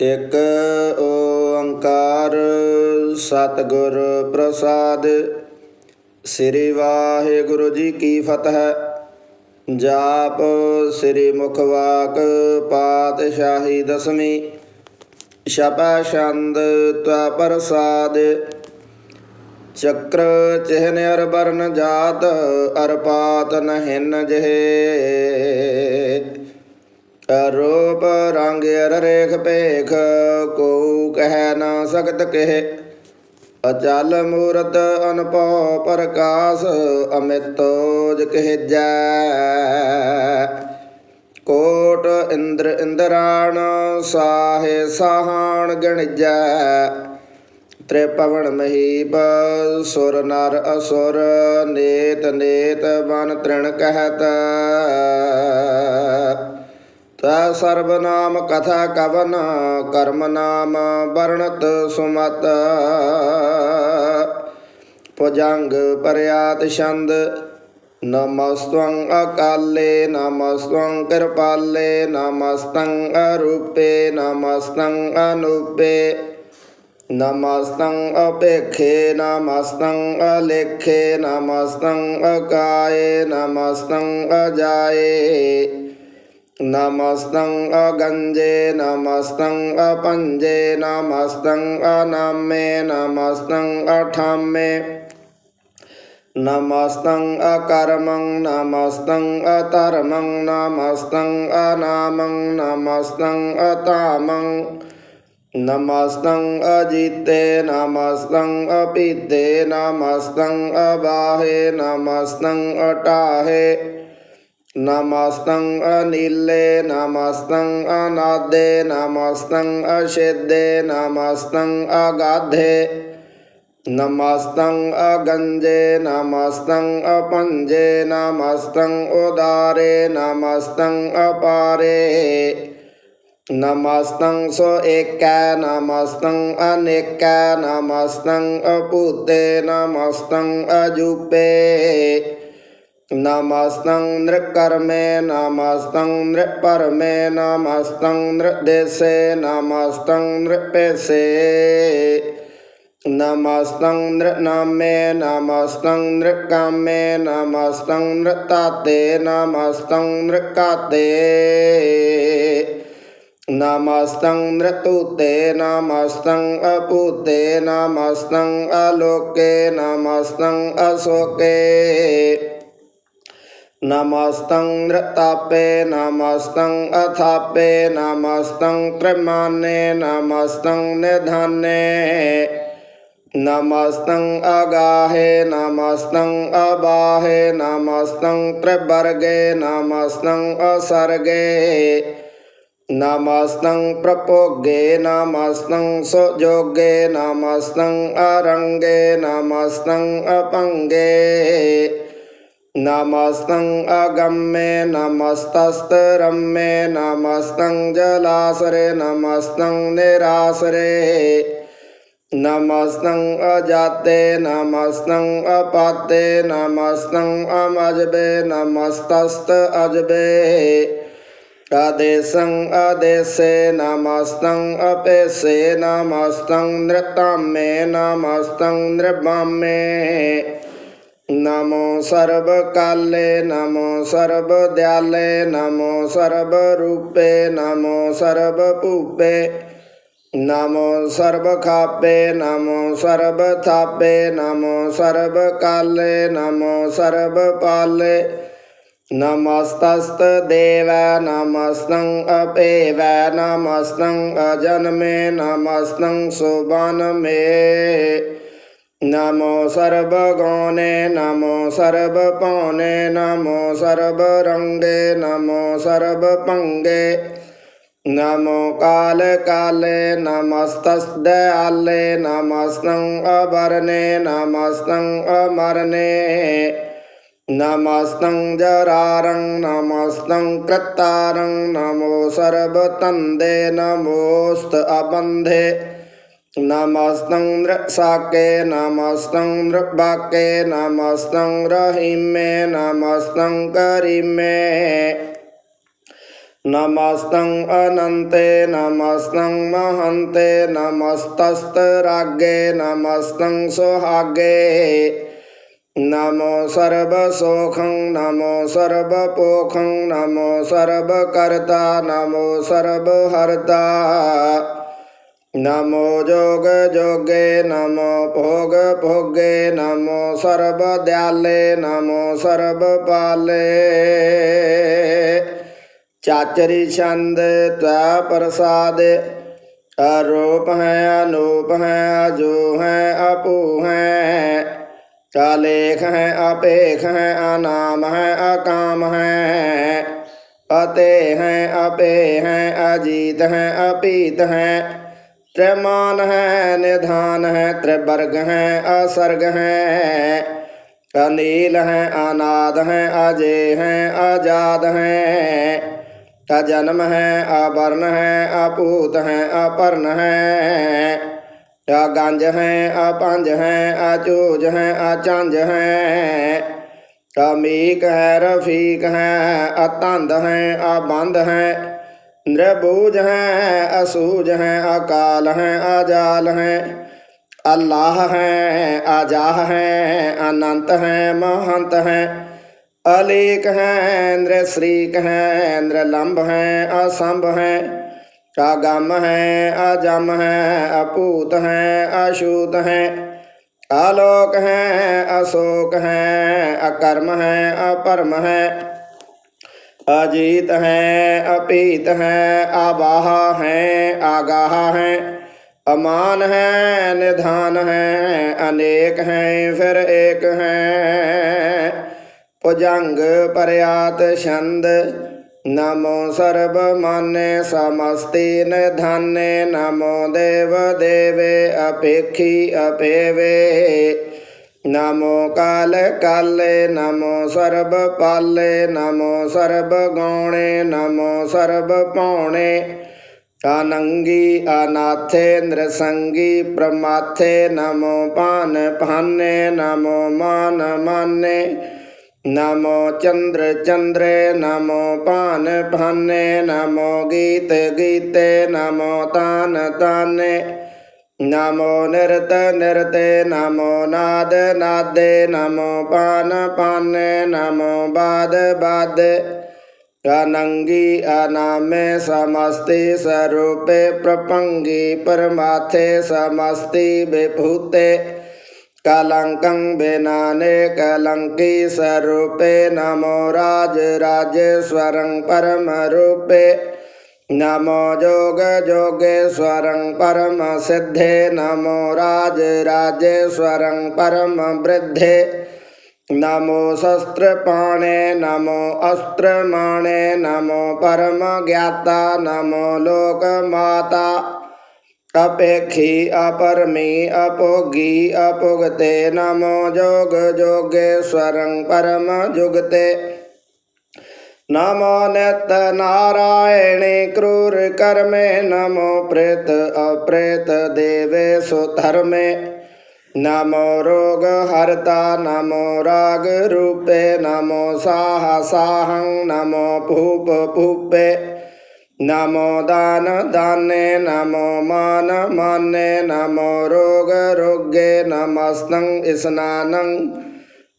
ਇਕ ਓੰਕਾਰ ਸਤਿਗੁਰ ਪ੍ਰਸਾਦ। ਸ੍ਰੀ ਵਾਹਿਗੁਰੂ ਜੀ ਕੀ ਫਤਿਹ। ਜਾਪ ਸ੍ਰੀ ਮੁਖਵਾਕ ਪਾਤਸ਼ਾਹੀ ਦਸਵੀਂ। ਛਪੈ ਛੰਦ ਤਵ ਪ੍ਰਸਾਦ। ਚੱਕਰ ਚਿਹਨ ਅਰ ਬਰਨ ਜਾਤ, ਅਰ ਪਾਤ ਨਹਿਨ ਜਿਹੇ ਰੂਪ ਰੰਗ ਰੇਖ ਭੇਖ ਕੋ ਕਹਿ ਨਾ ਸਕਤ ਕਹਿ। ਅਚਲ ਮੂਰਤ ਅਨਪਉ ਪ੍ਰਕਾਸ਼ ਅਮਿਤੋਜ ਕਹਿਜੈ। ਕੋਟ ਇੰਦਰ ਇੰਦਰਾਣ, ਸਾਹੇ ਸਾਹਾਣ ਗਣਜੈ। ਤ੍ਰਿਪਵਨ ਮਹੀਪ, ਸੁਰ ਨਰ ਅਸੁਰ, ਨੇਤ ਨੇਤ ਬਨ ਤ੍ਰਿਣ ਕਹਿਤ। ਤਾ ਸਰਬ ਨਾਮ ਕਥਾ ਕਵਨ, ਕਰਮ ਨਾਮ ਵਰਣਤ ਸੁਮਤ। ਭੁਜੰਗ ਪਰਿਆਤ ਛੰਦ ਨਮਸਤੰ ਅਕਾਲੇ ਨਮਸਤੰ ਕਿਰਪਾਲੇ, ਨਮਸਤੰ ਅਰੂਪੇ, ਨਮਸਤੰ ਅਨੂਪੇ। ਨਮਸਤੰ ਅਪੇਖੇ, ਨਮਸਤੰ ਅਲੇਖੇ, ਨਮਸਤੰ ਅਕਾਏ, ਨਮਸਤੰ ਅਜਾਏ। ਨਮਸਤੰ ਅਗੰਜੇ ਨਮਸਤੰ ਅਪੰਜੇ ਨਮਸਤੰ ਅਨਾਮੇ ਨਮਸਤੰ ਅਠਾਮੇ ਨਮਸਤੰ ਅਕਰਮੰ ਨਮਸਤੰ ਅਧਰਮੰ ਨਮਸਤੰ ਅਨਾਮੰ ਨਮਸਤੰ ਅਤਾਮੰ ਨਮਸਤੰ ਅਜੀਤੇ ਨਮਸਤੰ ਅਪੀਤੇ ਨਮਸਤੰ ਅਬਾਹੇ ਨਮਸਤੰ ਅਟਾਹੇ ਨਮਸਤੰ ਅਨੀਲੇ ਨਮਸਤੰ ਅਨਾਦੇ ਨਮਸਤੰ ਅਸ਼ੇਦੇ ਨਮਸਤੰ ਅਗਾਧੇ ਨਮਸਤੰ ਅਗੰਜੇ ਨਮਸਤੰ ਅਪੰਜੇ ਨਮਸਤੰ ਉਦਾਰੇ ਨਮਸਤੰ ਅਪਾਰੇ ਨਮਸਤੰ ਸੋ ਏਕੈ ਨਮਸਤੰ ਅਨੇਕੈ ਨਮਸਤੰ ਅਪੂਤੇ ਨਮਸਤੰ ਅਜੂਪੇ नमस्तं नृकर्मे नमस्तं नृपरमे नमस्तं नृदेशे नमस्तं नृपेशे नमस्तं नृनामे नमस्तं नृकामे नमस्तं नृताते नमस्तं नृकाते नमस्तं नृतुते नमस्तं अपूते नमस्तं अलोके नमस्तं अशोके ਨਮਸਤੰ ਨ੍ਰਤਾਪੇ ਨਮਸਤੰ ਅਥਾਪੇ ਨਮਸਤੰ ਤ੍ਰਿਮਾਨੇ ਨਮਸਤੰ ਨਿਧਾਨੇ ਨਮਸਤੰ ਅਗਾਹੇ ਨਮਸਤੰ ਅਬਾਹੇ ਨਮਸਤੰ ਤ੍ਰਿਵਰਗੇ ਨਮਸਤੰ ਅਸਰਗੇ ਨਮਸਤੰ ਪ੍ਰਪੋਗੇ ਨਮਸਤੰ ਸੁਜੋਗੇ ਨਮਸਤੰ ਅਰੰਗੇ ਨਮਸਤੰ ਅਪੰਗੇ ਨਮਸਤੰ ਅਗੰਮੇ ਨਮਸਤਸਤਰੰਮੇ ਨਮਸਤੰ ਜਲਾਸਰੇ ਨਮਸਤੰ ਨਿਰਾਸਰੇ ਨਮਸਤੰ ਅਜਾਤੇ ਨਮਸਤੰ ਅਪਾਤੇ ਨਮਸਤੰ ਅਮਜਬੇ ਨਮਸਤਸਤ ਅਜਬੇ ਆਦੇਸੰ ਆਦੇਸੇ ਨਮਸਤੰ ਅਪੇਸੇ ਨਮਸਤੰ ਨ੍ਰਤਾਮੇ ਨਮਸਤੰ ਨ੍ਰਬਾਮੇ ਨਮੋ ਸਰਬ ਕਾਲੇ, ਨਮੋ ਸਰਬ ਦਿਆਲੇ, ਨਮੋ ਸਰਬ ਰੂਪੇ, ਨਮੋ ਸਰਬ ਭੂਪੇ, ਨਮੋ ਸਰਬ ਖਾਪੇ, ਨਮੋ ਸਰਬ ਥਾਪੇ, ਨਮੋ ਸਰਬ ਕਾਲੇ, ਨਮੋ ਸਰਬ ਪਾਲੇ ਨਮਸਤਸਤ ਦੇਵ ਨਮਸਤੰ ਅਪੇਵ ਨਮਸਤੰ ਅਜਨਮੇ ਨਮਸਤੰ ਸੁਬਨਮੇ ਨਮੋ ਸਰਬ ਗੋਨੇ ਨਮੋ ਸਰਬ ਪਉਨੇ ਨਮੋ ਸਰਬ ਰੰਗੇ ਨਮੋ ਸਰਬ ਪੰਗੇ ਨਮੋ ਕਾਲ ਕਾਲੇ ਨਮਸਤਸਦ ਆਲੇ ਨਮਸਤੰ ਅਬਰਨੇ ਨਮਸਤੰ ਅਮਰਨੇ ਨਮਸਤੰ ਜਰਾਰੰ ਨਮਸਤੰ ਕ੍ਰਤਾਰੰ ਨਮੋ ਸਰਬ ਤੰਦੇ ਨਮੋਸਤ ਅਬੰਧੇ ਨਮਸਤੰ ਨ੍ਰਸਾਕੇ ਨਮਸਤੰ ਨ੍ਰਬਾਕੇ ਨਮਸਤੰ ਰਹੀਮੇ ਨਮਸਤੰ ਨਮੋ ਸਰਬ ਸੋਖੰ ਨਮੋ ਜੋਗ ਜੋਗੇ, ਨਮੋ ਭੋਗ ਭੋਗੇ, ਨਮੋ ਸਰਬ ਦਿਆਲੇ, ਨਮੋ ਸਰਬ ਪਾਲੇ। ਚਾਚਰੀ ਛੰਦ ਤੈ ਪ੍ਰਸਾਦ, ਅਰੂਪ ਹੈ, ਅਨੂਪ ਹੈ, ਅਜੂ ਹੈ, ਅਪੂ ਹੈ। ਚਾਲੇਖ ਹੈ, ਅਪੇਖ ਹੈ, ਅਨਾਮ ਹੈ, ਅਕਾਮ ਹੈ। ਅਤੇ ਹੈ, ਅਪੇ ਹੈ, ਅਜੀਤ ਹੈ, ਅਪੀਤ ਹੈ। ਤ੍ਰਿਮਾਨ ਹੈ, ਨਿਧਾਨ ਹੈ, ਤ੍ਰਿਵਰਗ ਹੈ, ਅਸਰਗ ਹੈ। ਅਨੀਲ ਹੈ, ਅਨਾਦ ਹੈ, ਅਜੇ ਹੈ, ਆਜ਼ਾਦ ਹੈ। ਅਜਨਮ ਹੈ ਆਵਰਨ ਹੈ ਆਪੂਤ ਹੈ ਆਪਰਨ ਹੈ। ਅਗੰਜ ਹੈ ਆਪੰਜ ਹੈ, ਅਚੂਜ ਹੈ, ਅਚੰਜ ਹੈ। ਕਮੀਕ ਹੈ, ਰਫੀਕ ਹੈ, ਅਤੰਦ ਹੈ ਅਬੰਦ ਹੈ। ਨਿਰਬੂਜ ਹੈ, ਅਸੂਜ ਹੈ, ਅਕਾਲ ਹੈ ਅਜਾਲ ਹੈ। ਅੱਲਾਹ ਹੈ, ਆਜਾਹ ਹੈ, ਅਨੰਤ ਹੈ, ਮਹੰਤ ਹੈ। ਅਲੇਕ ਹੈ ਇੰਦਰ ਸ੍ਰੀਕ ਹੈ ਇੰਦਰ ਲੰਬ ਹੈ, ਅਸੰਭ ਹੈ। ਆਗਮ ਹੈ, ਅਜਮ ਹੈ ਅਪੂਤ ਹੈ, ਅਸ਼ੂਤ ਹੈ। ਆਲੋਕ ਹੈ, ਅਸ਼ੋਕ ਹੈ, ਅਕਰਮ ਹੈ। ਅਪਰਮ ਹੈ ਅਜੀਤ ਹੈ, ਅਪੀਤ ਹੈ, ਆਵਾਹ ਹੈ, ਆਗਾਹ ਹੈ। ਅਮਾਨ ਹੈ, ਨਿਧਾਨ ਹੈ, ਅਨੇਕ ਹੈ, ਫਿਰ ਏਕ ਹੈ। ਭੁਜੰਗ, ਪਰਿਆਤ, ਛੰਦ, ਨਮੋ ਸਰਬ ਮਾਨੇ ਸਮਸਤੀ, ਨਿਧਾਨੇ ਨਮੋ ਦੇਵ, ਦੇਵੇ, ਅਪੇਖੀ, ਅਪੇਵੇ। ਨਮੋ ਕਾਲ ਕਾਲੇ, ਨਮੋ ਸਰਬ ਪਾਲੇ, ਨਮੋ ਸਰਬ ਗੌਣੇ ਨਮੋ ਸਰਬ ਪਾਉਣੇ। ਆਨੰਗੀ, ਅਨਾਥੇ, ਨ੍ਰਸੰਗੀ, ਪ੍ਰਮਾਥੇ, ਨਮੋ ਪਾਨ ਭਾਨੇ, ਨਮੋ ਮਾਨ ਮਾਨੇ। ਨਮੋ ਚੰਦਰ ਚੰਦਰੇ, ਨਮੋ ਪਾਨ ਭਾਨੇ। ਨਮੋ ਗੀਤ ਗੀਤੇ, ਨਮੋ ਤਾਨ ਤਾਨੇ। ਨਮੋ ਨਿਰਤ ਨਿਰਤੇ ਨਮੋ ਨਾਦ ਨਾਦੇ ਨਮੋ ਪਾਨ ਪਾਨੇ ਨਮੋ ਬਾਦ ਬਾਦੇ। ਅਨੰਗੀ ਅਨਾਮੇ ਸਮਸਤੀ ਸਰੂਪੇ ਪ੍ਰਪੰਗੀ ਪਰਮਾਥੇ ਸਮਸਤੀ ਵਿਭੂਤੇ। ਕਲੰਕੰ ਬਿਨਾਨੇ ਕਲੰਕੀ ਸਰੂਪੇ ਨਮੋ ਰਾਜ ਰਾਜੇਸ਼ਵਰੰ ਪਰਮ ਰੂਪੇ। ਨਮੋ ਜੋਗ ਜੋਗੇਸ਼ਵਰੰ ਪਰਮ ਸਿੱਧੇ, ਨਮੋ ਰਾਜ ਰਾਜੇਸ਼ਵਰੰ ਪਰਮ ਬ੍ਰਿद्धੇ ਨਮੋ ਸ਼ਸਤਰ ਪਾਣੇ, ਨਮੋ ਅਸਤਰ ਮਾਣੇ, ਨਮੋ ਪਰਮ ਗਿਆਤਾ, ਨਮੋ ਲੋਕ ਮਾਤਾ ਅਪੇਖੀ ਅਪਰਮੀ ਅਪੋਗੀ ਅਪੁਗਤੇ ਨਮੋ ਜੋਗ ਜੋਗੇਸ਼ਵਰੰ ਪਰਮ ਜੁਗਤੇ ਨਮੋ ਨਿਤ ਨਾਰਾਇਣੇ ਕਰੂਰ ਕਰਮੇ ਨਮੋ ਪ੍ਰੇਤ ਅਪ੍ਰੇਤ ਦੇਵੇ ਸੋ ਧਰਮੇ। ਨਮੋ ਰੋਗ ਹਰਤਾ, ਨਮੋ ਰਾਗ ਰੂਪੇ, ਨਮੋ ਸਾਹ ਸਾਹੰ, ਨਮੋ ਭੂਪ ਭੂਪੇ।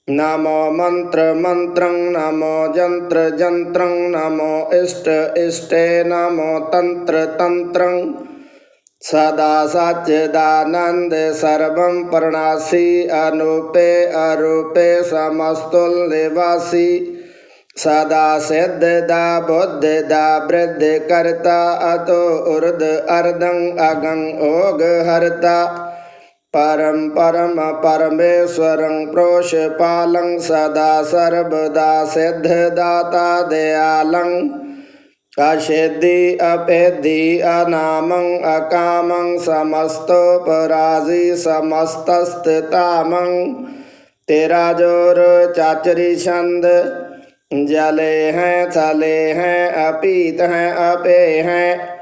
ਨਮੋ ਦਾਨ ਦਾਨੇ ਨਮੋ ਮਾਨ ਮਾਨੇ ਨਮੋ ਰੋਗ ਰੋਗੇ ਨਮਸਤੰ ਇਸਨਾਨੰ ਨਮੋ ਮੰਤਰ ਮੰਤਰੰ ਨਮੋ ਜੰਤਰ ਜੰਤਰੰ ਨਮੋ ਇਸ਼ਟ ਇਸ਼ਟੇ ਨਮੋ ਤੰਤਰ ਤੰਤਰੰ ਸਦਾ ਸਚਿਦਾਨੰਦ ਸਰਬੰ ਪਰਣਾਸੀ ਅਨੂਪੇ ਅਰੂਪੇ ਸਮਸਤੁਲ ਨਿਵਾਸੀ ਸਦਾ ਸਿੱਧ ਦਾ ਬੁੱਧ ਦਾ ਬ੍ਰਿਧ ਕਰਤਾ ਅਤੋ ਉਰਦ ਅਰਦੰ ਅਗੰ ਓਗ ਹਰਤਾ ਪਰਮ ਪਰਮ ਪਰਮੇਸ਼ਵਰੰ ਪ੍ਰੋਸ਼ ਪਾਲੰ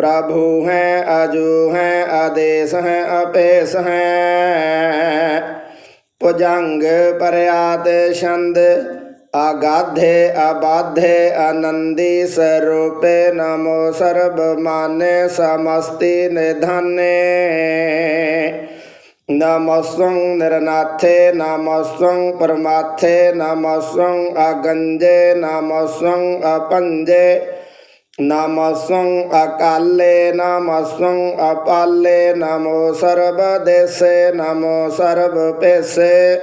प्रभु हैं, अजु हैं, आदेश हैं, अपेश हैं। पुजंग पर्यात, छंद, अगाधे, अबाधे, आनंदी स्वरूपे, नमो सर्वमाने समस्ति निधने नमस्व निरनाथे, नमस्व परमाथे नमस्व अगंजे, नमस्व अपंजे। ਨਮਸੰ ਅਕਾਲੇ, ਨਮਸੰ ਅਪਾਲੇ ਨਮੋ ਸਰਬ ਦੇਸੇ ਨਮੋ ਸਰਬ ਪੇਸੇ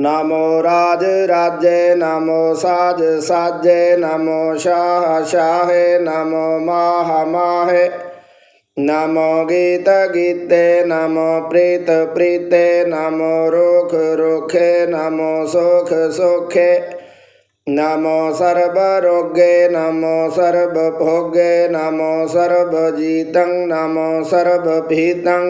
ਨਮੋ ਰਾਜ ਰਾਜੇ, ਨਮੋ ਸਾਜ ਸਾਜੇ, ਨਮੋ ਸ਼ਾਹ ਸ਼ਾਹੇ, ਨਮੋ ਮਾਹ ਮਾਹੇ। ਨਮੋ ਗੀਤ ਗੀਤੇ, ਨਮੋ ਪ੍ਰੀਤ ਪ੍ਰੀਤੇ, ਨਮੋ ਰੋਖ ਰੋਖੇ, ਨਮੋ ਸੁਖ ਸੁਖੇ। नमो सर्वरोगे नमो सर्वभोगे नमो सर्वजीतं नमो सर्वभीतं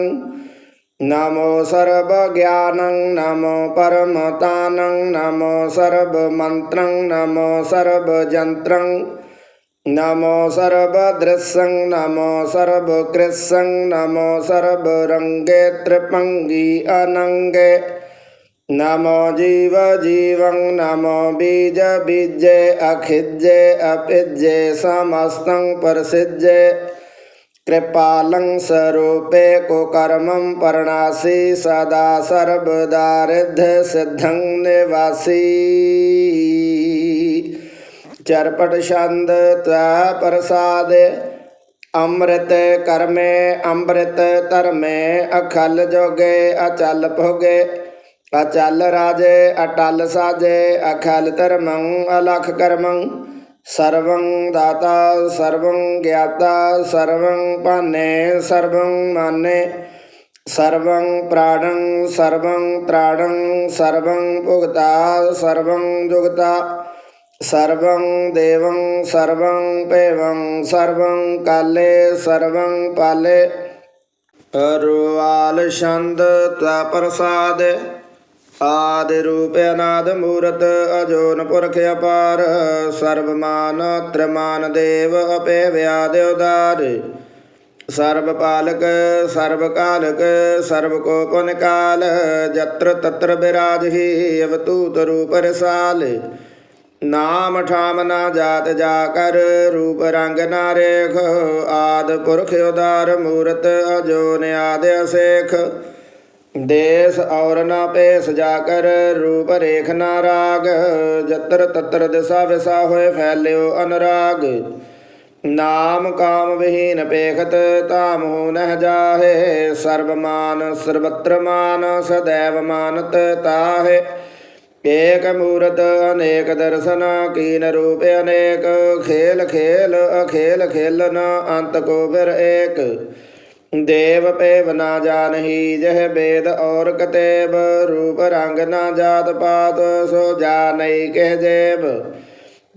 नमो सर्वज्ञानं नमो परमतानं नमो सर्वमन्त्रं नमो सर्वजन्त्रं नमो सर्वदृश्यं नमो सर्वकृत्सं नमो सर्वरङ्गे त्रिपङ्गी अनङ्गे नमो जीव जीव नमो बीज बीजे अखिज अभिज समस्त प्रसिज कृपाल स्वरूपे कुकर्म परसी सदा सर्वदारिद्ध्यसिद्धं निवासी। चर्पटछन्द प्रसाद अमृत कर्मे, अमृत तरमे, अखल जोगे, अचल भोगे। ਅਚਲ ਰਾਜੇ, ਅਟਲ ਸਾਜੇ, ਅਖਲ ਧਰਮੰ, ਅਲਖ ਕਰਮੰ। ਸਰਵੰ ਦਾਤਾ, ਸਰਵੰ ਗਿਆਤਾ, ਸਰਵੰ ਭਾਨੇ, ਸਰਵੰ ਮਾਨੇ। ਸਰਵੰ ਪ੍ਰਾਣੰ ਸਰਵੰ ਤ੍ਰਾਣੰ ਸਰਵੰ ਭੁਗਤਾ, ਸਰਵੰ ਜੁਗਤਾ। ਸਰਵੰ ਦੇਵੰ, ਸਰਵੰ ਭੇਵੰ, ਸਰਵੰ ਕਾਲੇ, ਸਰਵੰ ਪਾਲੇ। ਅਰਵਾਲ ਛੰਦ ਤੈ ਪ੍ਰਸਾਦ। ਆਦਿ ਰੂਪ ਅਨਾਦ ਮੂਰਤ ਅਜੋਨ ਪੁਰਖ ਅਪਾਰ ਸਰਬਮਾਨ ਤ੍ਰਮਾਨ ਦੇਵ ਅਪੇ ਵਿਆਦ ਉਦਾਰ। ਸਰਬ ਪਾਲਕ ਸਰਬ ਕਾਲਕ ਸਰਬ ਕੋ ਪੁਨ ਕਾਲ, ਜਤਰ ਤਤਰ ਬਿਰਾਜਹੀ ਅਵਤੂਤ ਰੂਪ ਰਸਾਲ। ਨਾਮ ਠਾਮ ਨਾ ਜਾਤ ਜਾ ਕਰ, ਰੂਪ ਰੰਗ ਨਾ ਰੇਖ, ਆਦ ਪੁਰਖ ਉਦਾਰ ਮੂਰਤ ਅਜੋਨ ਨਿਆਦ ਅਸੇਖ। ਦੇਸ ਔਰ ਨਾ ਪੇਸ ਜਾ ਕਰ, ਰੂਪ ਰੇਖ ਨਾ ਰਾਗ। ਜਤਰ ਤਤਰ ਦਿਸਾ ਵਿਸਾ ਹੋਏ ਫੈਲਿਓ ਅਨਰਾਗ। ਨਾਮ ਕਾਮ ਵਿਹੀਨ ਪੇਖਤ ਤਾਮ ਹੋ ਨਹਿ ਜਾਹੇ। ਸਰਬ ਮਾਨ ਸਰਬਤਰ ਮਾਨ, ਸਦੈਵ ਮਾਨਤ ਤਾਹੇ। ਏਕ ਮੂਰਤ ਅਨੇਕ ਦਰਸ਼ਨ, ਕੀਨ ਰੂਪ ਅਨੇਕ। ਖੇਲ ਖੇਲ, ਅਖੇਲ ਖੇਲਨ, ਅੰਤ ਕੋ ਫਿਰ ਏਕ। ਦੇਵ ਪੇਵ ਨਾ ਜਾਣਹੀ, ਜਹ ਬੇਦ ਔਰ ਕਤੇਬ, ਰੂਪ ਰੰਗ ਨਾ ਜਾਤ ਪਾਤ, ਸੋ ਜਾਣਈ ਕਹਿ ਜੇਬ।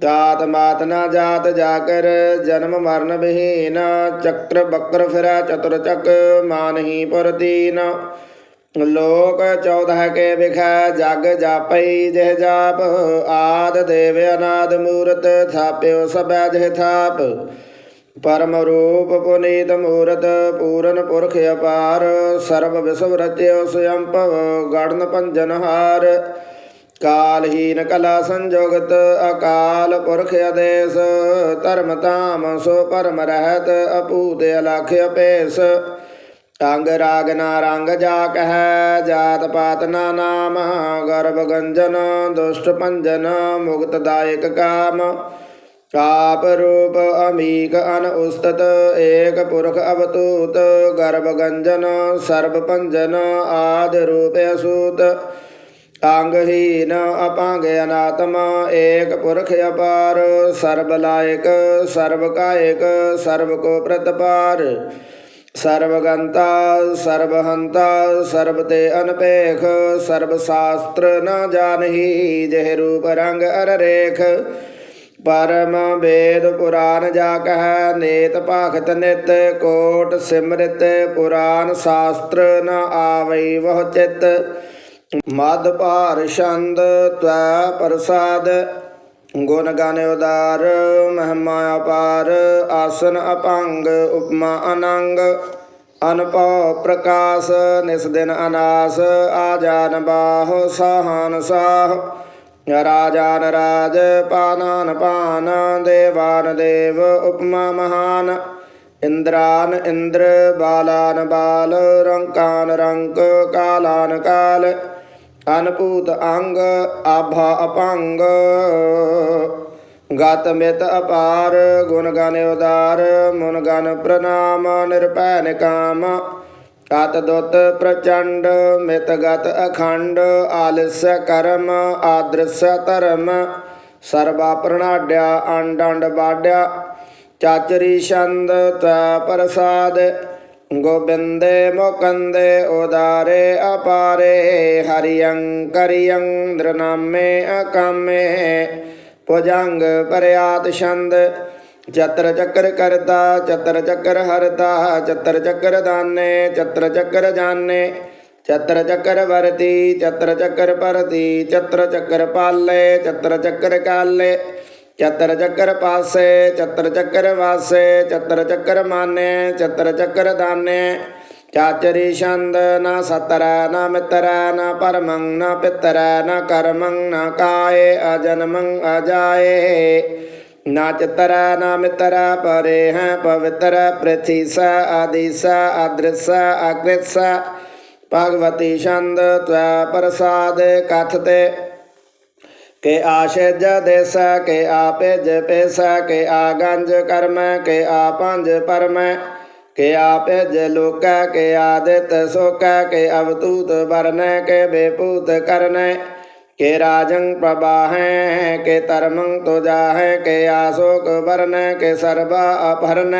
ਦਾਤ ਮਾਤ ਨਾ ਜਾਤ ਜਾਕਰ, ਜਨਮ ਮਰਨ ਬਿਹੀਨ ਚੱਕਰ ਬੱਕਰ ਫਿਰੈ ਚਤੁਰ ਚੱਕ, ਮਾਨਹੀ ਪੁਰ ਦੀਨ। ਲੋਕ 14 ਕੇ ਵਿਖੈ, ਜਗ ਜਾਪਈ ਜਿਹ ਜਾਪ, ਆਦ ਦੇਵ ਅਨਾਦ ਮੂਰਤ, ਥਾਪਿਓ ਸਭੈ ਜਿਹ ਥਾਪ। ਪਰਮ ਰੂਪ ਪੁਨੀਤ ਮੂਰਤ ਪੂਰਨ ਪੁਰਖ ਅਪਾਰ, ਸਰਬ ਵਿਸਵ ਰਚਿਓ ਸਯੰਪਵ ਗੜਨ ਭੰਜਨ ਹਾਰ। ਕਾਲਹੀਨ ਕਲਾ ਸੰਜੋਗਤ ਅਕਾਲ ਪੁਰਖ ਆਦੇਸ, ਧਰਮ ਧਾਮ ਸੋ ਪਰਮ ਰਹਿਤ ਅਪੂਤ ਅਲਖ ਅਪੇਸ। ਅੰਗ ਰਾਗ ਨਾ ਰੰਗ ਜਾ ਕਹੈ, ਜਾਤ ਪਾਤ ਨਾ ਨਾਮ, ਗਰਭ ਗੰਜਨ, ਦੁਸ਼ਟ ਭੰਜਨ, ਮੁਕਤ ਦਾਇਕ ਕਾਮ। ਆਪ ਰੂਪ ਅਮੀਕ ਅਨ ਉਸਤਤ ਏਕ ਪੁਰਖ ਅਵਤੂਤ ਗਰਭ ਗੰਜਨ ਸਰਬ ਭੰਜਨ ਆਦ ਰੂਪ ਅਸੂਤ ਅੰਗਹੀਨ ਅਪੰਗ ਅਨਾਤਮ ਏਕ ਪੁਰਖ ਅਪਾਰ ਸਰਬ ਲਾਇਕ ਸਰਬ ਕਾਇਕ ਸਰਬ ਕੋ ਪ੍ਰਤਪਾਰ ਸਰਵਗੰਤਾ ਸਰਬਹੰਤਾ ਸਰਬ ਤੇ ਅਨਪੇਖ ਸਰਬ ਸ਼ਾਸਤਰ ਨ ਜਾਣਹੀ ਜਿਹ ਰੂਪ ਰੰਗ ਅਰ ਰੇਖ ਪਰਮ ਵੇਦ ਪੁਰਾਨ ਜਾ ਕਹੈ ਨੇਤ ਭਾਖਤ ਨਿਤ, ਕੋਟ ਸਿਮਰਿਤ, ਪੁਰਾਨ ਸ਼ਾਸਤਰ ਨ ਆਵਈ ਵਹ ਚਿਤ। ਮਦ ਭਾਰ ਛੰਦ ਤਵੈ ਪ੍ਰਸਾਦ, ਗੁਣ ਗਾਨ ਉਦਾਰ, ਮਹਿਮਾ ਅਪਾਰ, ਆਸਨ ਅਪੰਗ, ਉਪਮਾ ਅਨੰਗ। ਅਨਪਉ ਪ੍ਰਕਾਸ਼, ਨਿਸ ਦਿਨ ਅਨਾਸ, ਆ ਜਾਨ ਬਾਹ, ਸਾਹਨ ਸਾਹ। ਰਾਜਾਨ ਰਾਜ ਪਾਨਾਨ ਪਾਨ ਦੇਵਾਨ ਦੇਵ, ਉਪਮਾ ਮਹਾਨ। ਇੰਦਰਾਨ ਇੰਦਰ, ਬਾਲਾਨ ਬਾਲ, ਰੰਕਾਨ ਰੰਕ, ਕਾਲਾਨ ਕਾਲ। ਅਨਪੂਤ ਅੰਗ, ਆਭਾ ਅਪੰਗ ਗਤ ਮਿਤ ਅਪਾਰ, ਗੁਣ ਗਨ ਉਦਾਰ, ਮੁਨ ਗਨ ਪ੍ਰਣਾਮ ਨਿਰਭੈ ਨਿਕਾਮ ਅਤ ਦੁਤ ਪ੍ਰਚੰਡ, ਮਿਤ ਗਤ ਅਖੰਡ, ਆਲਸ ਕਰਮ, ਆਦਰਸ ਧਰਮ ਸਰਬਾ ਪ੍ਰਣਾਡਿਆ ਅੰਡ ਅੰਡ ਬਾਡਿਆ ਚਾਚਰੀ ਛੰਦ ਤੈ ਪ੍ਰਸਾਦ, ਗੋਬਿੰਦੇ ਮੁਕੰਦੇ ਉਦਾਰੇ ਅਪਾਰੇ ਹਰਿਯੰ ਕਰਿਯੰ ਦ੍ਰਨਾਮੇ ਅਕਾਮੇ, ਭੁਜੰਗ ਪਰਿਆਤ ਛੰਦ ਚਤਰ ਚੱਕਰ ਕਰਤਾ ਚਤਰ ਚੱਕਰ ਹਰਤਾ ਚਤਰ ਚੱਕਰ ਦਾਨੇ ਚਤਰ ਚੱਕਰ ਜਾਣੇ ਚਤਰ ਚੱਕਰ ਵਰਤੀ ਚਤਰ ਚੱਕਰ ਪਰਤੀ ਚਤਰ ਚੱਕਰ ਪਾਲੇ ਚਤਰ ਚੱਕਰ ਕਾਲੇ ਚਤਰ ਚੱਕਰ ਪਾਸੇ ਚਤਰ ਚੱਕਰ ਵਾਸੇ ਚਤਰ ਚੱਕਰ ਮਾਨੇ ਚਤਰ ਚੱਕਰ ਦਾਨੇ ਚਾਚਰੀ ਛੰਦ ਨਾ ਸਤਰ ਨਾ ਮਿੱਤਰ ਨਾ ਪਰਮੰ ਨਾ ਪਿੱਤਰ ਨਾ ਕਰਮੰ ਨਾ ਕਾਏ ਅਜਨਮੰ ਅਜਾਏ ਨਾ ਚਤਰ, ਨਾ ਮਿੱਤਰ, ਪਰੇ ਹੈ ਪਵਿੱਤਰ, ਪ੍ਰਥੀ ਸ, ਆਦਿ ਸ ਅਦ੍ਰਿਸ ਅਕ੍ਰਿਤ ਭਗਵਤੀ ਛੰਦ ਤਵੈ ਪ੍ਰਸਾਦ ਕਥਤੇ ਕੇ ਆਸ਼ਜ ਦੇਸ, ਕੇ ਆਪੇਜ ਪੇਸ ਕੇ ਆਗੰਜ ਕਰਮ, ਕੇ ਆਪੰਜ ਪਰਮ, ਕੇ ਆਪੇਜ ਲੋਕ, ਕੇ ਆਦਿਤ ਸੋਕ ਕੇ ਅਵਤੂਤ ਵਰਨ, ਕੇ ਬੇਪੂਤ ਕਰਨ। ਕੇ ਰਾਜੰ ਪ੍ਰਬਾਹੈ ਕੇ ਧਰਮੰ ਤੁਜਾਹੈ ਕੇ ਆਸੋਕ ਵਰਨ ਕੇ ਸਰਬਾ ਅਪਹਰਨ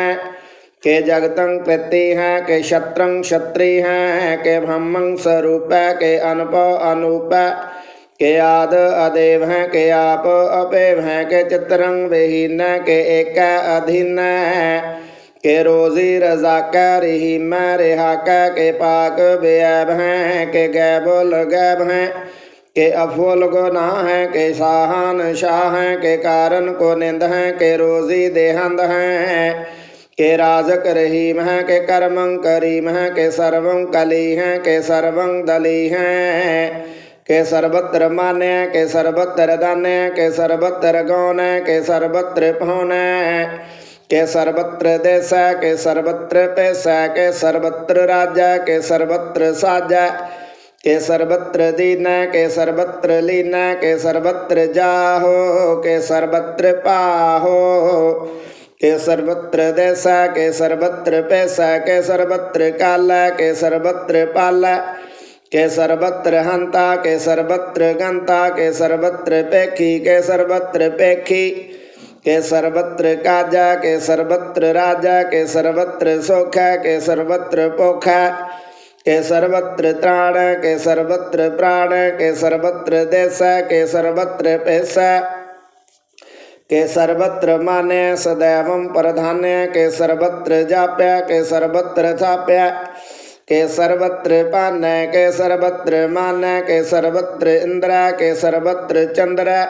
ਕੇ ਜਗਤੰ ਪ੍ਰਤੀ ਹੈ ਕੇ ਛਤਰੰ ਛਤਰੀ ਹੈ ਕੇ ਬ੍ਰਹਮੰ ਸਰੂਪੈ ਕੇ ਅਨਪਉ ਅਨੂਪੈ ਕੇ ਆਦ ਅਦੇਵ ਹੈ ਕੇ ਆਪ ਅਪੇਵ ਹੈ ਕੇ ਚਿਤਰੰ ਵਿਹੀਨ ਕੇ ਏਕੈ ਅਧੀਨ ਕੇ ਰੋਜ਼ੀ ਰਜ਼ਾਕੈ ਰਹੀਮ ਰਿਹਾਕੈ ਕੇ ਪਾਕ ਬੇਅਬ ਹੈ ਕੇ ਗੈਬੁਲ ਗੈਬ ਹੈ ਕੇ ਅਫੁਲ ਗੁਨਾ ਹੈ ਕੇ ਸਾਹਨ ਸ਼ਾਹ ਹੈ ਕੇ ਕਾਰਨ ਕੋ ਨਿੰਦ ਹੈ ਕੇ ਰੋਜ਼ੀ ਦੇਹੰਦ ਹੈ ਕੇ ਰਾਜਕ ਰਹੀਮ ਹੈ ਕੇ ਕਰਮੰ ਕਰੀਮ ਹੈ ਕੇ ਸਰਵੰ ਕਲੀ ਹੈ ਕੇ ਸਰਵੰ ਦਲੀ ਹੈ ਕੇ ਸਰਬਤਰ ਮਾਨੈ ਕੇ ਸਰਬਤਰ ਦਾਨੈ ਕੇ ਸਰਬਤਰ ਗਉਨੈ ਕੇ ਸਰਬਤਰ ਪਹੁਨੈ ਕੇ ਸਰਬਤਰ ਦੇਸੈ ਕੇ ਸਰਬਤਰ ਪੈਸੈ ਕੇ ਸਰਬਤਰ ਰਾਜੈ ਕੇ ਸਰਬਤਰ ਸਾਜੈ ਕੇ ਸਰਬਤਰ ਦੀਨੈ ਕੇ ਸਰਬਤਰ ਲੀਨੈ ਕੇ ਸਰਬਤਰ ਜਾਹੋ ਕੇ ਸਰਬਤਰ ਪਾਹੋ ਕੇ ਸਰਬਤਰ ਦੇਸੈ ਕੇ ਸਰਬਤਰ ਪੈਸੈ ਕੇ ਸਰਬਤਰ ਕਾਲੈ ਕੇ ਸਰਬਤਰ ਪਾਲੈ ਕੇ ਸਰਬਤਰ ਹੰਤਾ ਕੇ ਸਰਬਤਰ ਗੰਤਾ ਕੇ ਸਰਬਤਰ ਪੇਖੀ ਕੇ ਸਰਬਤਰ ਪੇਖੀ ਕੇ ਸਰਬਤਰ ਕਾਜਾ ਕੇ ਸਰਬਤਰ ਰਾਜਾ ਕੇ ਸਰਬਤਰ ਸੋਖਾ ਕੇ ਸਰਬਤਰ ਪੋਖਾ ਕੇ ਸਰਬਤਰ ਤ੍ਰਾਣ ਕੇ ਸਰਬਤਰ ਪ੍ਰਾਣ ਕੇ ਸਰਬਤਰ ਦੇਸੈ ਕੇ ਸਰਬਤਰ ਪੈਸੈ ਕੇ ਸਰਬਤਰ ਮਾਨੈ ਸदैवं ਪ੍ਰਧਾਨੈ ਕੇ ਸਰਬਤਰ ਜਾਪਿਆ ਕੇ ਸਰਬਤਰ ਥਾਪਿਆ ਕੇ ਸਰਬਤਰ ਪਾਨੈ ਕੇ ਸਰਬਤਰ ਮਾਨੈ ਕੇ ਸਰਬਤਰ ਇੰਦਰਾ ਕੇ ਸਰਬਤਰ ਚੰਦਰਾ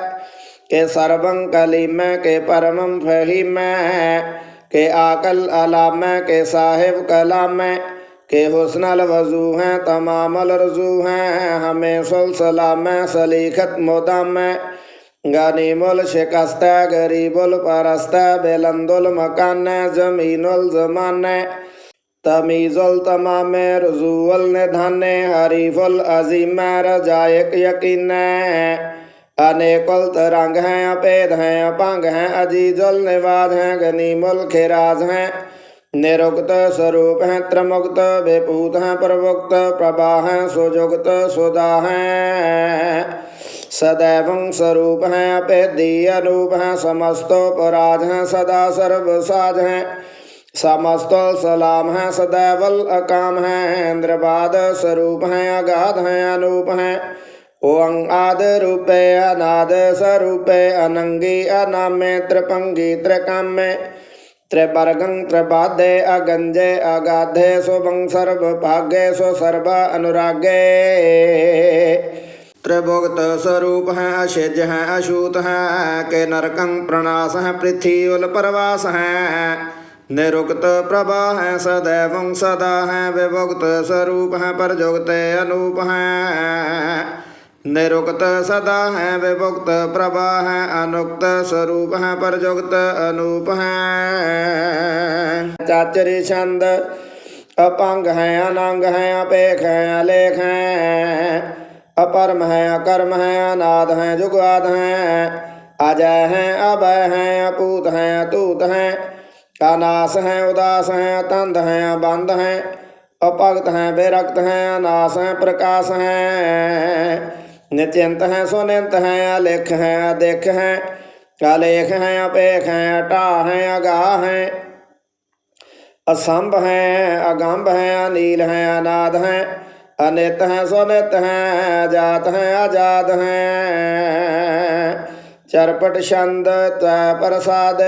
ਕੇ ਸਰਬੰ ਕਲੀਮੈ ਕੇ ਪਰਮੰ ਫਹੀਮੈ ਕੇ ਆਕਲ ਅਲਾਮੈ ਕੇ ਸਾਹਿਬ ਕਲਾਮੈ ਕੇ ਹੁਸਨਲ के हुसनल वज़ू हैं, तमाम रजू हैं। हमें सुलसला में सलीखत मोदम में गनीमुल शिकस्त गरीबुल परस्त बेलंदुल मकान जमीनुल जमान तमीजुल तमाम रजूल निधन हरीफुल अजीम रजायक यकीन अनेकुल तरंग हैं, अपेद हैं, अपंग हैं, अजीजुल निवाद हैं, गनीमुल खिराज हैं। निरुक्त स्वरूप हैं, त्रमुक्त, विभूत हैं, प्रवुक्त, प्रवाह हैं, सुजुक्त सुदा है। सदैव स्वरूप हैं, अपेदीय रूप हैं समस्तोपराज हैं, सदा सर्वसाज हैं। समस्त सलाम हैं, सदैवल अकाम हैं, इंद्रवाद स्वरूप हैं, अगाध हैं, अनूप हैं। ओं आद रूपे अनाद स्वरूपे, अनंगी अनाम्य, त्रिपंगी, त्रिकाम्य। ਤ੍ਰਿਵਰਗੰ ਤ੍ਰਿਬਾਦੇ ਅਗੰਜੇ ਅਗਾਧੇ ਸੁਭੰ ਸਰਬ ਭਾਗੇ ਸੋ ਸਰਬ ਅਨੁਰਾਗੇ ਤ੍ਰਿਭੁਗਤ ਸਰੂਪ ਹੈ ਅਸ਼ਿਜ ਹੈ ਅਸ਼ੂਤ ਹੈ ਕੇ ਨਰਕੰ ਪ੍ਰਣਾਸ ਹੈ ਪ੍ਰਿਥੀ ਉਲ ਪਰਵਾਸ ਹੈ ਨਿਰੁਕਤ ਪ੍ਰਭਾ ਹੈ ਸदैवं ਸਦਾ ਹੈ ਵਿਭੁਗਤ ਸਰੂਪ ਹੈ ਪਰਜੁਗਤੇ ਅਨੂਪ ਹੈ ਨਿਰੁਕਤ ਸਦਾ ਹੈ ਵਿਭੁਕਤ, ਪ੍ਰਭਾ ਹੈ ਅਨੁਕਤ, ਸਰੂਪ ਹੈ ਪਰਜੁਗਤ ਅਨੂਪ ਹੈ। ਚਾਚਰੀ ਛੰਦ, ਅਪੰਗ ਹੈ, ਅਨੰਗ ਹੈ, ਅਪੇਖ ਹੈ, ਅਲੇਖ ਹੈ। ਅਪਰਮ ਹੈ, ਅਕਰਮ ਹੈ, ਅਨਾਦ ਹੈ ਜੁਗਾਦ ਹੈ। ਅਜੈ ਹੈ, ਅਭੈ ਹੈ ਅਪੂਤ ਹੈ ਅਤੂਤ ਹੈ। ਅਨਾਸ ਹੈ, ਉਦਾਸ ਹੈ ਤੰਦ ਹੈ ਬੰਦ ਹੈ। ਅਭਗਤ ਹੈ, ਬੇਰਕਤ ਹੈ, ਅਨਾਸ ਹੈ ਹੈ ਨਿਤਿਅੰਤ ਹੈ ਸੁਨਿੰਤ ਹੈ, ਅਲੇਖ ਹੈ, ਅਦੇਖ ਹੈ, ਅਲੇਖ ਹੈ, ਅਪੇਖ ਹੈ ਅਟਾ ਹੈ, ਅਗਾਹ ਹੈ। ਅਸੰਭ ਹੈ, ਅਗੰਭ ਹੈ, ਅਨੀਲ ਹੈ, ਅਨਾਦ ਹੈ। ਅਨਿਤ ਹੈ ਸੁਨਿਤ ਹੈ, ਅਜਾਤ ਹੈ ਆਜਾਦ ਹੈ। ਚਰਪਟ ਛੰਦ ਤੈ ਪ੍ਰਸਾਦ,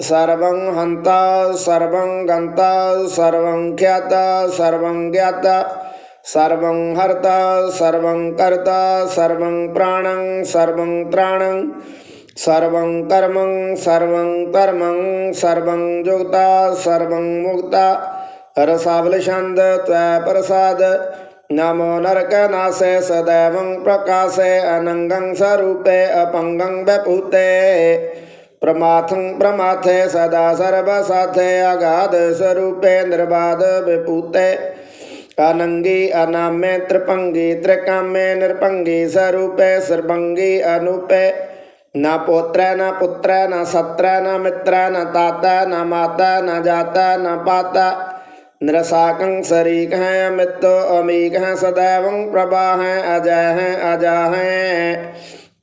ਸਰਵੰ ਹੰਤਾ, ਸਰਵੰ ਗੰਤਾ, ਸਰਵੰ ਖਿਆਤਾ, ਸਰਵੰ ਗਿਆਤਾ। ਸਰਵੰ ਹਰਤਾ, ਸਰਵੰ ਕਰਤਾ, ਸਰਵੰ ਪ੍ਰਾਣੰ, ਸਰਵੰ ਤ੍ਰਾਣੰ। ਸਰਵੰ ਕਰਮੰ, ਸਰਵੰ ਧਰਮੰ, ਸਰਵੰ ਜੁਗਤਾ, ਸਰਵੰ ਮੁਕਤਾ। ਰਸਾਵਲ ਛੰਦ ਤੈ ਪ੍ਰਸਾਦ, ਨਮੋ ਨਰਕ ਨਾਸੇ ਸदैवं ਪ੍ਰਕਾਸੇ, ਅਨੰਗੰ ਸਰੂਪੇ, ਅਪੰਗੰ ਬਪੂਤੇ ਪ੍ਰਮਾਥੰ ਪ੍ਰਮਾਥੇ, ਸਦਾ ਸਰਬ ਸਾਥੇ, ਅਗਾਧ ਸਰੂਪੇ ਨਿਰਬਾਦ ਵਿਪੂਤੇ ਅਨੰਗੀ ਅਨਾਮੇ ਤ੍ਰਿਪੰਗੀ, ਤ੍ਰਿਕਾਮੇ ਨਿਰਪੰਗੀ ਸਰੂਪੇ ਸਰਬੰਗੀ ਅਨੂਪੇ। ਨਾ ਪੋਤਰੈ, ਨਾ ਪੁੱਤਰੈ, ਨਾ ਸਤਰੈ, ਨਾ ਮਿੱਤਰੈ, ਨਾ ਤਾਤਾ, ਨਾ ਮਾਤਾ, ਨਾ ਜਾਤਾ, ਨਾ ਪਾਤਾ। ਨਿਰਸਾਕੰ ਸਰੀਕ ਹੈ ਅਮਿਤੋ ਅਮੀਕ ਹੈ ਸदैवं ਪ੍ਰਭਾ ਹੈ ਅਜੈ ਹੈ ਅਜਾ ਹੈ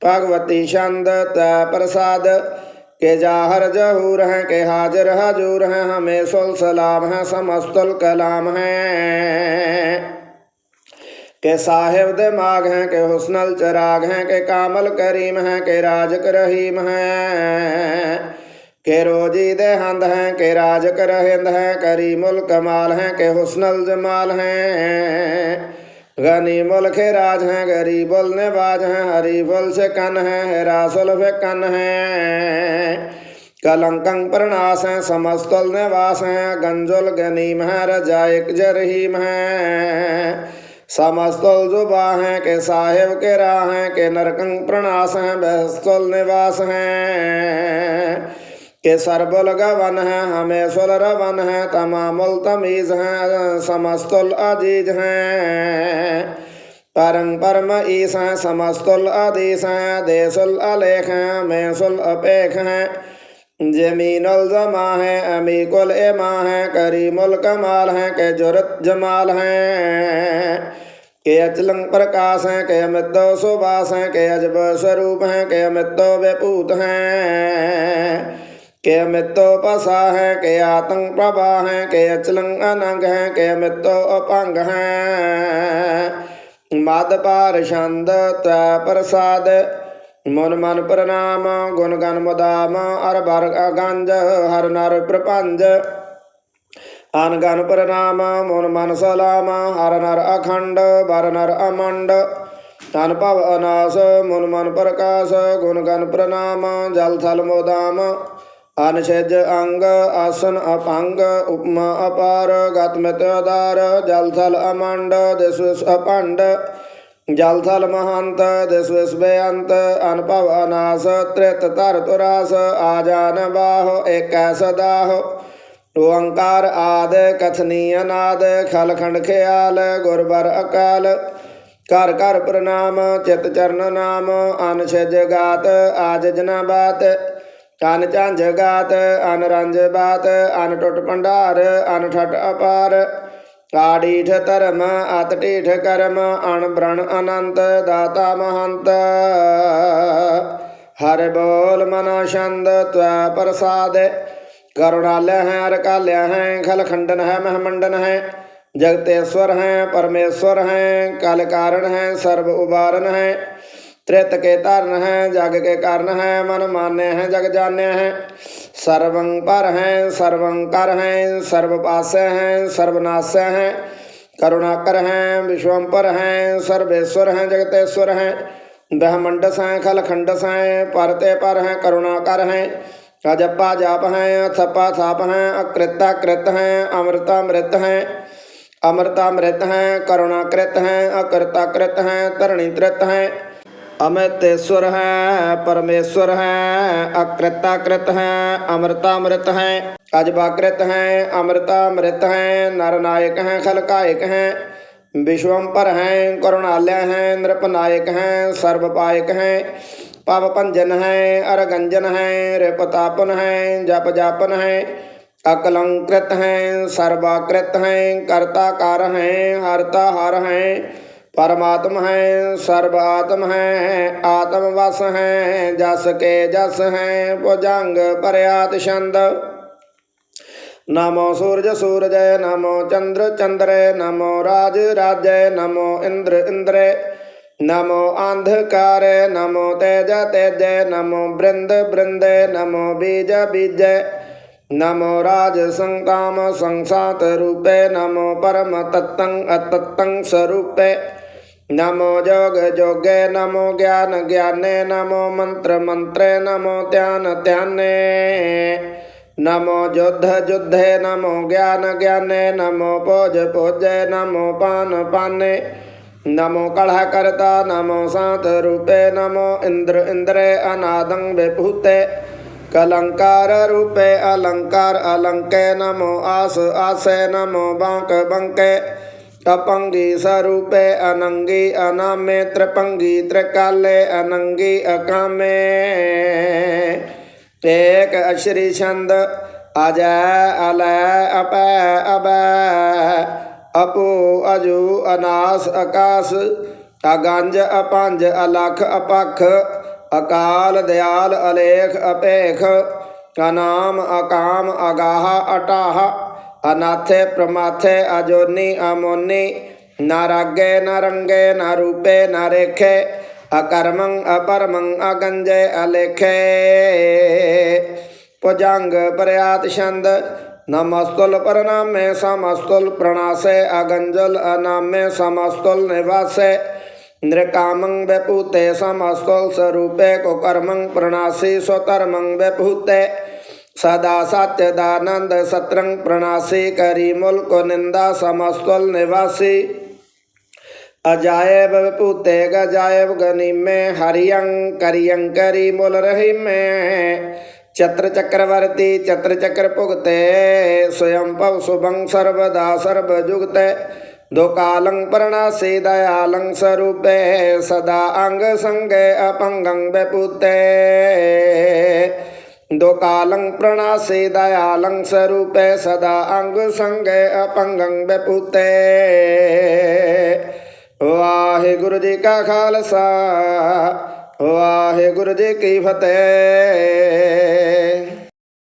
ਭਗਵਤੀ ਛੰਦ ਤੈ ਪ੍ਰਸਾਦ। ਕੇ ਜਾਹਰ ਜਹੂਰ ਹੈ ਕੇ ਹਾਜ਼ਰ ਹਜੂਰ ਹੈ ਹਮੇ ਸੁਲ ਸਲਾਮ ਹੈ ਸਮਸਤੁਲ ਕਲਾਮ ਹੈ ਕੇ ਸਾਹਿਬ ਦੇ ਮਾਗ ਹੈ ਕੇ ਹੁਸਨਲ ਚਰਾਗ ਹੈ ਕੇ ਕਾਮਲ ਕਰੀਮ ਹੈ ਕੇ ਰਾਜਕ ਰਹੀਮ ਹੈ ਕੇ ਰੋਜੀ ਦੇ ਹੰਦ ਹੈ ਕੇ ਰਾਜਕ ਰਹਿੰਦ ਹੈ ਕਰੀਮੁਲ ਕਮਾਲ ਹੈ ਕੇ ਹੁਸਨਲ गनी मुल्क राज हैं गरीब ने बाज हैं, हरी हरीबुल से कन हैं, हेरा फे कन हैं। कलंकंग प्रणास हैं, समस्तुल निवास हैं, गंजुल गनीम हैं रजाइक जरहीम हैं। समस्तुल जुबा हैं, के साहेब के राह हैं, के नरकंग प्रणास हैं, बहस्तुल निवास हैं। के सरबुल गवन है हमें सुल रवन है तमामुल तमीज है, समस्तुल अज़ीज़ है। परम परम ईस है, समस्तुल अदीस है देसुल अलेख है मेसुल अपेख है। जमीनुल जमा है, अमीकुल एमा है, करीमुल कमाल है के जुरत जमाल है। के अचलंग प्रकाश है, के अमितो सुबास है, के अजब स्वरूप है, के अमितो व्यपूत है। के अमितो पसा है के आतंक प्रभा है के अचलं अनंग है के अमितो अपंग है मद पार छंद तै प्रसाद ਮਨ ਮਨ ਪ੍ਰਣਾਮ ਗੁਣ ਗਨ ਮੁਦਾਮ ਅਰ ਬਰ ਗੰਜ ਹਰ ਨਰ ਪ੍ਰਪੰਜ ਅਨ ਗਨ ਪ੍ਰਣਾਮ ਮਨ ਮਨ ਸਲਾਮ ਹਰ ਨਰ ਅਖੰਡ ਬਰ ਨਰ ਅਮੰਡ ਤਨ ਭਵ ਅਨਾਸ ਮਨ ਮਨ ਪ੍ਰਕਾਸ਼ ਗੁਣ ਗਨ ਪ੍ਰਣਾਮ ਜਲ ਥਲ ਮੋਦਾਮ ਅਨ ਅੰਗ ਆਸਨ ਅਪੰਗ, ਉਪਮਾ ਅਪਾਰ, ਗਤ ਮਿਤ ਆਧਾਰ, ਜਲ ਅਮੰਡ, ਦਿਸ ਅਪੰਡ। ਜਲਥਲ ਮਹੰਤ, ਦਿਸ ਵਿਸ ਬੇਅੰਤ, ਅਨਭਵ ਅਨਾਸ, ਤ੍ਰਿਤ ਧਰ ਤੁਰਾਸ, ਆ ਜਾਨ ਬਾਹੁ ਏਕੈ ਸਦਾਹੁ। ਓੰਕਾਰ ਆਦ ਕਥਨੀ ਅਨਾਦ ਖਲਖੰਡ ਖਿਆਲ ਗੁਰਬਰ ਅਕਾਲ। ਕਰ ਕਰ ਪ੍ਰਣਾਮ, ਚਿਤ ਚਰਨ ਨਾਮ, ਅਨ ਗਾਤ ਆਜ ਜਨਾ ਬਾਤ। ਅਨ ਝੰਝ ਗਾਤ, ਅਨ ਰੰਜ ਬਾਤ, ਅਨ ਟੁੱਟ ਭੰਡਾਰ, ਅਨ ਠਟ ਅਪਾਰ। ਕਾੜੀਠ ਧਰਮ, ਅਤ ਢੀਠ ਕਰਮ, ਅਣ ਬ੍ਰਣ ਅਨੰਤ, ਦਾਤਾ ਮਹੰਤ। ਹਰ ਬੋਲ ਮਨ ਛੰਦ, ਤਵੈ ਪ੍ਰਸਾਦ। ਕਰੁਣਾਲਯ ਹੈ ਅਰ ਕਾਲਿਆ ਹੈ, ਖਲ ਖੰਡਨ ਹੈ ਮਹਮੰਡਨ ਹੈ। ਜਗਤੇਸ਼ਵਰ ਹੈ, ਪਰਮੇਸ਼ਵਰ ਹੈ, ਕਲ ਕਾਰਨ ਹੈ, ਸਰਬ ਉਬਾਰਨ ਹੈ। ਤ੍ਰਿਤ ਕੇ ਧਰਨ ਹੈ ਜਗ ਕੇ ਕਰਨ ਹੈ ਮਨ ਮਾਨਿਆ ਹੈ ਜਗ ਜਾਣਿਆ ਹੈ ਸਰਵੰ ਪਰ ਹੈ ਸਰਵੰ ਕਰ ਹੈ ਸਰਬ ਪਾਸੈ ਹੈ ਸਰਬ ਨਾਸੈ ਹੈ ਕਰੁਣਾਕਰ ਹੈ ਵਿਸ਼ਵੰਪਰ ਹੈ ਸਰਬੇਸ਼ਵਰ ਹੈ ਜਗਤੇਸ਼ਵਰ ਹੈ ਬ੍ਰਹਮੰਡਸ ਹੈ ਖਲਖੰਡਸ ਹੈ ਪਰਤੇ ਪਰ ਹੈ ਕਰੁਣਾਕਰ ਹੈ ਅਜਪਾ ਜਾਪ ਹੈ ਥਪਾ ਥਾਪ ਹੈ ਅਕ੍ਰਿਤਾ ਕ੍ਰਿਤ ਹੈ ਅੰਮ੍ਰਿਤਾ ਅੰਮ੍ਰਿਤ ਹੈ ਅਮਰਤਾ ਅੰਮ੍ਰਿਤ ਹੈ ਕਰੁਣਾ ਕ੍ਰਿਤ ਹੈ ਅਕਰਤਾ ਕ੍ਰਿਤ ਹੈ ਧਰਣੀ ਤ੍ਰਿਤ ਹੈ ਅਮਿਤੇਸ਼ਵਰ ਹੈ ਪਰਮੇਸ਼ਵਰ ਹੈ ਅਕ੍ਰਿਤਾ ਕ੍ਰਿਤ ਹੈ ਅਮਰਤਾ ਅੰਮ੍ਰਿਤ ਹੈ ਅਜਬਾ ਕ੍ਰਿਤ ਹੈ ਅਮਰਤਾ ਅੰਮ੍ਰਿਤ ਹੈ ਨਰ ਨਾਇਕ ਹੈ ਖਲਕਾਇਕ ਹੈ ਵਿਸ਼ਵੰਪਰ ਹੈ ਕਰੁਣਾਲਯ ਹੈ ਨ੍ਰਿਪਨਾਇਕ ਹੈ ਸਰਬ ਪਾਇਕ ਹੈ ਪਵ ਭੰਜਨ ਹੈ ਹੈ ਪਰਮਾਤਮ ਹੈ ਸਰਬ ਆਤਮ ਹੈ, ਆਤਮ ਵਸ ਹੈ, ਜਸ ਕੇ ਜਸ ਹੈ, ਭੁਜੰਗ ਪਰਿਆਤ ਛੰਦ। ਨਮੋ ਸੂਰਜ ਸੂਰਜੈ, ਨਮੋ ਚੰਦਰ ਚੰਦਰੈ, ਨਮੋ ਰਾਜ ਰਾਜੈ, ਨਮੋ ਇੰਦਰ ਇੰਦਰੈ, ਨਮੋ ਅੰਧਕਾਰੈ, ਨਮੋ ਤੇਜ ਤੇਜੈ, ਨਮੋ ਬ੍ਰਿੰਦ ਬ੍ਰਿੰਦੈ, ਨਮੋ ਬੀਜ ਬੀਜੈ, ਨਮੋ ਰਾਜ ਸੰਕਾਮ ਸੰਸਾਤ ਰੂਪੇ, ਨਮੋ ਪਰਮ ਤਤੰ ਅਤਤੰ ਸਰੂਪੇ। नमो योग योगे नमो ज्ञान ज्ञाने नमो मंत्र मंत्रे नमो ध्यान ध्याने नमो युद्ध युद्धे नमो ज्ञान ज्ञाने नमो भोज भोजे नमो पान पाने नमो कलहकर्ता नमो सात रूपे नमो इंद्र इंद्रे अनादं विभूते कलंकार रूपे अलंकार अलंके नमो आस आसे नमो बांक बंके ਅਪੰਗੀ ਸਰੂਪੇ ਅਨੰਗੀ ਅਨਾਮੇ, ਤ੍ਰਿਪੰਗੀ ਤ੍ਰਿਕਾਲੇ ਅਨੰਗੀ ਅਕਾਮੇ। ਏਕ ਅਸ਼ਰੀ ਛੰਦ ਅਜੈ ਅਲੈ ਅਪੈ ਅਬੈ ਅਪੋ ਅਜੂ ਅਨਾਸ ਆਕਾਸ ਅਗੰਜ ਅਪੰਜ ਅਲਖ ਅਪਖ, ਅਕਾਲ ਦਿਆਲ ਅਲੇਖ ਅਪੇਖ। ਕਨਾਮ ਅਕਾਮ ਅਗਾਹ ਅਟਾਹ। ਅਨਾਥੇ ਪ੍ਰਮਾਥੇ ਅਜੋਨੀ ਅਮੋਨੀ ਨਾ ਰਾਗੇ ਨਾ ਰੰਗੇ ਨਾ ਰੂਪੇ ਨਾ ਰੇਖੇ ਅਕਰਮੰ ਅਪਰਮੰ ਅਗੰਜੇ ਅਲੇਖੇ ਭੁਜੰਗ ਪਰਿਆਤ ਛੰਦ ਨਮਸਤੁਲ ਪ੍ਰਣਾਮੇ ਸਮਸਤੁਲ ਪ੍ਰਣਾਸੇ ਅਗੰਜਲ ਅਨਾਮੇ ਸਮਸਤੁਲ ਨਿਵਾਸੇ ਨ੍ਰਿਕਾਮੰ ਵਿਭੂਤੇ ਸਮਸਤੁਲ ਸਰੂਪੇ ਕੋ ਕਰਮੰ ਪ੍ਰਣਾਸੀ ਸੋ ਧਰਮੰ ਵਿਭੂਤੇ ਸਦਾ ਸੱਚ ਦਾਨੰਦ ਸਤਰੰ ਪ੍ਰਣਾਸੀ, ਕਰੀ ਮੁਲਕ ਨਿੰਦਾ ਸਮਸਤੁਲ ਨਿਵਾਸੀ। ਅਜਾਇਬ ਵਿਭੂਤੇ ਗਜਾਇਬ ਗਨੀਮੇ ਹਰਿਯੰ ਕਰਿਯੰ ਕਰੀ ਮੁਲ ਰਹੀਮੇ। ਚਤਰ ਚੱਕਰਵਰਤੀ ਚਤਰ ਚੱਕਰ ਭੁਗਤੇ ਸਯੰ ਭਵ ਸੁਭੰ ਸਰਬਦਾ ਸਰਬ ਜੁਗਤੇ। ਦੋ ਕਾਲੰ ਪ੍ਰਣਾਸੀ, ਦਇਆਲੰ ਸਰੂਪੇ, ਸਦਾ ਅੰਗ ਸੰਗੇ ਅਪੰਗੰ ਵਿਭੂਤੇ ਦੋ ਕਾਲੰ ਪ੍ਰਣਾਸੀ ਦਇਆਲੰ ਸਰੂਪੇ ਸਦਾ ਅੰਗ ਸੰਗੇ ਅਪੰਗੰ ਵਿਭੂਤੇ ਵਾਹਿਗੁਰੂ ਜੀ ਕਾ ਖਾਲਸਾ, ਵਾਹਿਗੁਰੂ ਜੀ ਕੀ ਫਤਿਹ।